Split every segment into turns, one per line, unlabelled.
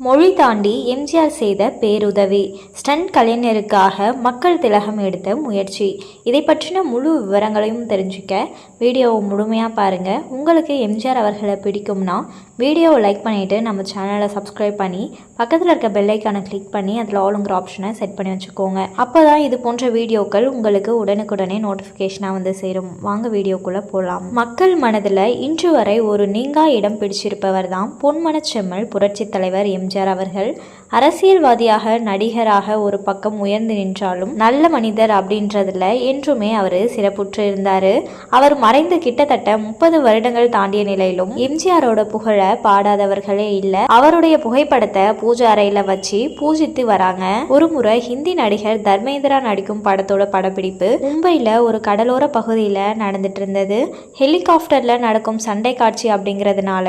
மொழி தாண்டி எம்ஜிஆர் செய்த பேருதவி. ஸ்டண்ட் கலைஞருக்காக மக்கள் திலகம் எடுத்த முயற்சி. இதை பற்றின முழு விவரங்களையும் தெரிஞ்சுக்க வீடியோவை முழுமையாக பாருங்கள் உங்களுக்கு எம்ஜிஆர் அவர்களை பிடிக்கும்னா வீடியோவை லைக் பண்ணிவிட்டு நம்ம சேனலை சப்ஸ்கிரைப் பண்ணி பக்கத்தில் இருக்க பெல்லைக்கானை கிளிக் பண்ணி அதில் ஆளுங்கிற ஆப்ஷனை செட் பண்ணி வச்சுக்கோங்க. அப்போ தான் இது போன்ற வீடியோக்கள் உங்களுக்கு உடனுக்குடனே நோட்டிஃபிகேஷனாக வந்து சேரும். வாங்க வீடியோக்குள்ளே போகலாம் மக்கள் மனதில் இன்று வரை ஒரு நீங்கா இடம் பிடிச்சிருப்பவர் தான் பொன்மனச்செம்மல் புரட்சித் தலைவர் எம். எம்ஜிஆர் அவர்கள் அரசியல்வாதியாக நடிகராக ஒரு பக்கம் உயர்ந்து நின்றாலும் நல்ல மனிதர் அப்படின்றதுல என்றுமே அவர் சிறப்புற்று இருந்தார். அவர் மறைந்து கிட்டத்தட்ட முப்பது வருடங்கள் தாண்டிய நிலையிலும் எம்ஜிஆரோட புகழ பாடாதவர்களே இல்லை. அவருடைய புகைப்படத்தை பூஜை அறையில வச்சு பூஜித்து வராங்க. ஒரு முறை ஹிந்தி நடிகர் தர்மேந்திரா நடிக்கும் படத்தோட படப்பிடிப்பு மும்பையில் ஒரு கடலோர பகுதியில் நடந்துட்டு இருந்தது. ஹெலிகாப்டர்ல நடக்கும் சண்டை காட்சி அப்படிங்கிறதுனால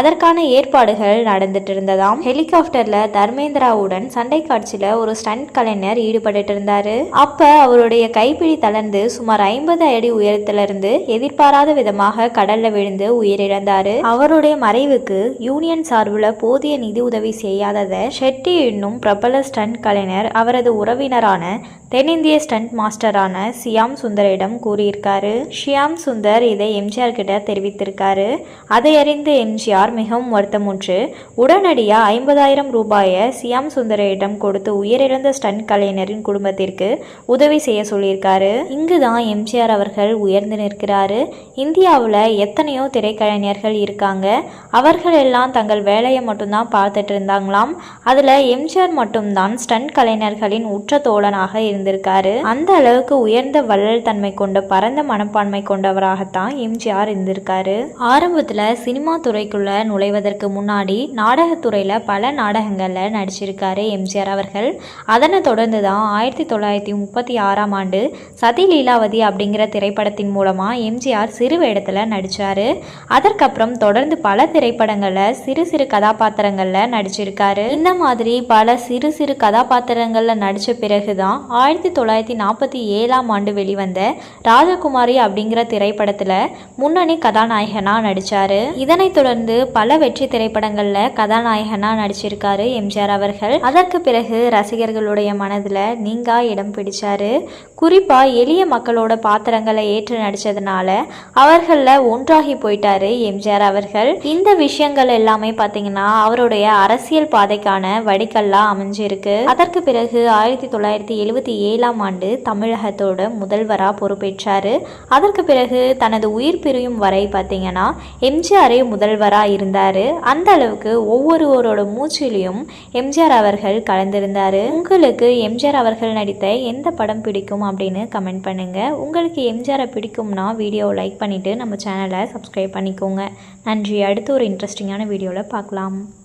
அதற்கான ஏற்பாடுகள் நடந்துட்டு இருந்ததாம். ஹெலிகாப்டர்ல தர்மேந்திராவுடன் சண்டை காட்சியில ஒரு ஸ்டண்ட் கலைஞர் ஈடுபட்டு இருந்தாரு அப்ப அவருடைய கைப்பிடி தளர்ந்து சுமார் ஐம்பது அடி உயரத்துல இருந்து எதிர்பாராத விதமாக கடல்ல விழுந்து உயிரிழந்தாரு. அவருடைய மறைவுக்கு யூனியன் சார்பில் போதிய நிதி உதவி செய்யாதத ஷெட்டி என்னும் பிரபல ஸ்டண்ட் கலைஞர் அவரது உறவினரான தென்னிந்திய ஸ்டண்ட் மாஸ்டரான சியாம் சுந்தரிடம் கூறியிருக்காரு. ஷியாம் சுந்தர் இதை எம்ஜிஆர் கிட்ட தெரிவித்திருக்காரு. அதை அறிந்த எம்ஜிஆர் மிகவும் வருத்தமுற்று உடனடியாக ஐம்பதாயிரம் ரூபாயை சியாம் சுந்தரிடம் கொடுத்து உயிரிழந்த ஸ்டண்ட் கலைஞரின் குடும்பத்திற்கு உதவி செய்ய சொல்லியிருக்காரு. இங்கு தான் எம்ஜிஆர் அவர்கள் உயர்ந்து நிற்கிறாரு. இந்தியாவில் எத்தனையோ திரைக்கலைஞர்கள் இருக்காங்க. அவர்கள் எல்லாம் தங்கள் வேலையை மட்டும்தான் பார்த்துட்டு இருந்தாங்களாம். அதில் எம்ஜிஆர் மட்டும்தான் ஸ்டன் கலைஞர்களின் உற்ற தோழனாக இருந்திருக்காரு. அந்த அளவுக்கு உயர்ந்த வள்ளல் தன்மை கொண்ட பரந்த மனப்பான்மை கொண்டவராகத்தான் எம்ஜிஆர் இருந்திருக்காரு. ஆரம்பத்தில் சினிமா துறைக்குள்ள நுழைவதற்கு முன்னாடி நாடகத்துறையில் பல நாடகங்களில் நடிச்சிருக்காரு எம்ஜிஆர் அவர்கள். அதனை தொடர்ந்து தான் ஆயிரத்தி தொள்ளாயிரத்தி முப்பத்தி ஆறாம் ஆண்டு சதி லீலாவதி அப்படிங்கிற திரைப்படத்தின் மூலமாக எம்ஜிஆர் சிறு வேடத்தில் நடித்தார் அதற்கப்புறம் தொடர்ந்து பல திரைப்படங்களில் சிறு சிறு கதாபாத்திரங்களில் நடிச்சிருக்காரு. இந்த மாதிரி பல சிறு சிறு கதாபாத்திரங்களில் நடித்த பிறகு தான் ஆயிரத்தி தொள்ளாயிரத்தி நாற்பத்தி ஏழாம் ஆண்டு வெளிவந்த ராஜகுமாரி அப்படிங்கிற திரைப்படத்தில் முன்னணி கதாநாயகனாக நடித்தார் இதனைத் தொடர்ந்து பல வெற்றி திரைப்படங்களில் கதாநாயகனாக நடிச்சிருக்காரு எம்ஜிஆர் அவர்கள். அதற்கு பிறகு ரசிகர்களுடைய மனதில் நீங்கா இடம் பிடிச்சாரு. குறிப்பாக எளிய மக்களோட பாத்திரங்களை ஏற்று நடித்ததுனால அவர்களில் ஒன்றாகி போயிட்டாரு எம்ஜிஆர் அவர்கள். இந்த விஷயங்கள் எல்லாமே பார்த்தீங்கன்னா அவருடைய அரசியல் பாதைக்கான வடிகல்லாக அமைஞ்சிருக்கு. அதற்கு பிறகு ஆயிரத்தி தொள்ளாயிரத்தி எழுபத்தி ஏழாம் ஆண்டு தமிழகத்தோட முதல்வராக பொறுப்பேற்றாரு. அதற்கு பிறகு தனது உயிர் பிரியும் வரை பார்த்தீங்கன்னா எம்ஜிஆரே முதல்வராக இருந்தார். அந்த அளவுக்கு ஒவ்வொருவரோட மூச்சிலையும் எம்ஜிஆர் அவர்கள் கலந்திருந்தார். உங்களுக்கு எம்ஜிஆர் அவர்கள் நடித்த எந்த படம் பிடிக்கும்? அப்படின்னு கமெண்ட் பண்ணுங்க. உங்களுக்கு எம்ஜிஆரை பிடிக்கும்னா வீடியோவை லைக் பண்ணிவிட்டு நம்ம சேனலை சப்ஸ்கிரைப் பண்ணிக்கோங்க. நன்றி. அடுத்து ஒரு இன்ட்ரெஸ்டிங்கான வீடியோவில் பார்க்கலாம்.